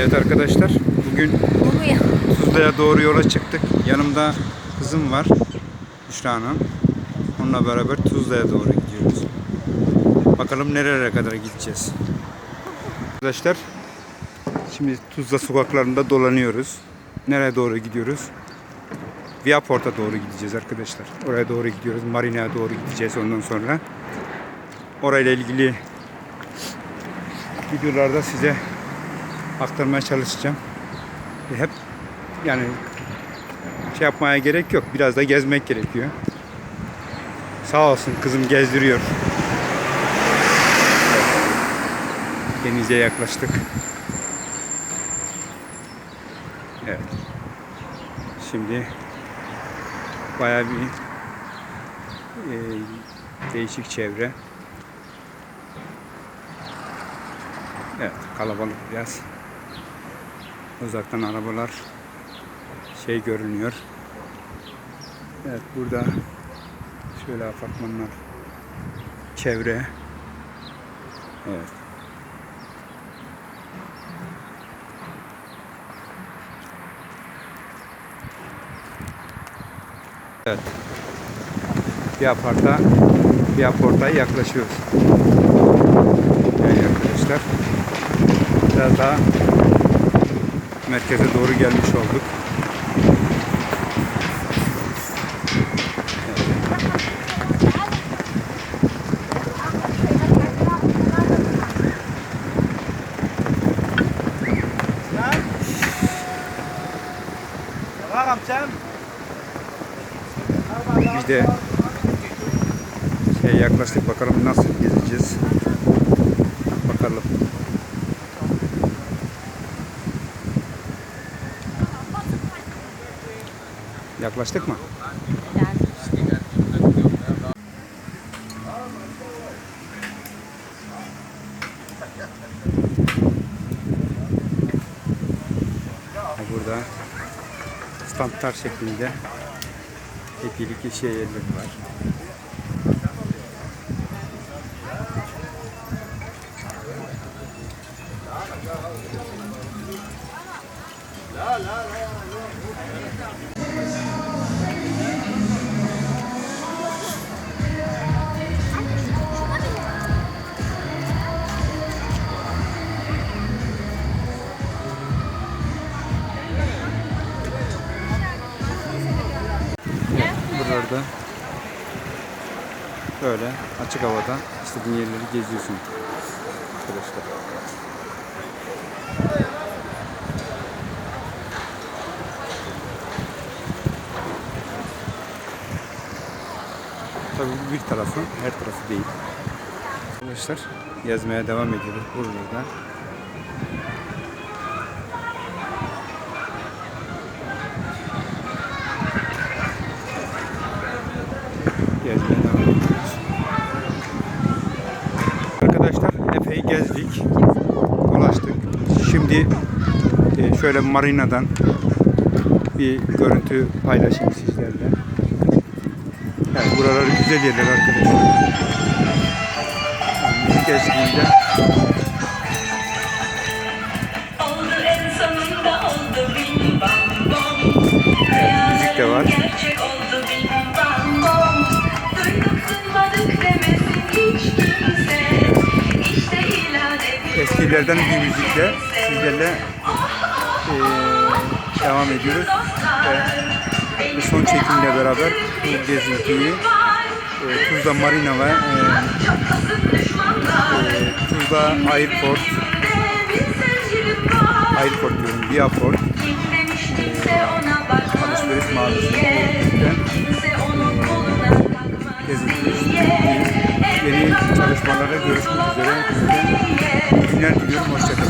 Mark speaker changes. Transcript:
Speaker 1: Evet arkadaşlar bugün? Tuzla'ya doğru yola çıktık. Yanımda kızım var. Büşra Hanım. Onunla beraber Tuzla'ya doğru gidiyoruz. Bakalım nerelere kadar gideceğiz. Arkadaşlar şimdi Tuzla sokaklarında dolanıyoruz. Nereye doğru gidiyoruz? Viaport'a doğru gideceğiz arkadaşlar. Oraya doğru gidiyoruz. Marina'ya doğru gideceğiz ondan sonra. Orayla ilgili videolarda size aktarmaya çalışacağım. Hep yani şey yapmaya gerek yok. Biraz da gezmek gerekiyor. Sağ olsun kızım gezdiriyor. Denize yaklaştık. Evet. Şimdi bayağı bir e, değişik çevre. Evet, kalabalık biraz. Uzaktan arabalar şey görünüyor. Evet, burada şöyle apartmanlar, çevre. Evet. Evet. Bir aparta, bir apartaya yaklaşıyoruz. Evet arkadaşlar. Biraz daha merkeze doğru gelmiş olduk. Biz de şey yaklaştık bakalım nasıl gezeceğiz. Bakalım. Yaklaştık mı? Burada standlar şeklinde hediyelik şey yerleri var. Buralarda böyle açık havada istediğin yerleri geziyorsun arkadaşlar. Tabii bir tarafı, her tarafı değil. Arkadaşlar gezmeye devam ediyoruz buralarda. gezmeye devam ediyoruz. Arkadaşlar epey gezdik, dolaştık. Şimdi e, şöyle marinadan bir görüntü paylaşayım sizlerle. Yani buralar güzel yerler arkadaşlar. Yani gezdiğimde müzik de var. Eskilerden bir müzikle sizlerle e, devam ediyoruz. Ve çekimle beraber bu gezintiyi e, Tuzla Marina ve e, e, Tuzla Airport, Airport diyorum, Viaport
Speaker 2: bakmaz
Speaker 1: alışveriş mağazasının
Speaker 2: diye.
Speaker 1: önünden
Speaker 2: Kimse onun koluna takmaz
Speaker 1: gezintiyi
Speaker 2: diye.
Speaker 1: Yeni çalışmalara görüşmek üzere. Günler diliyorum. Hoşçakalın.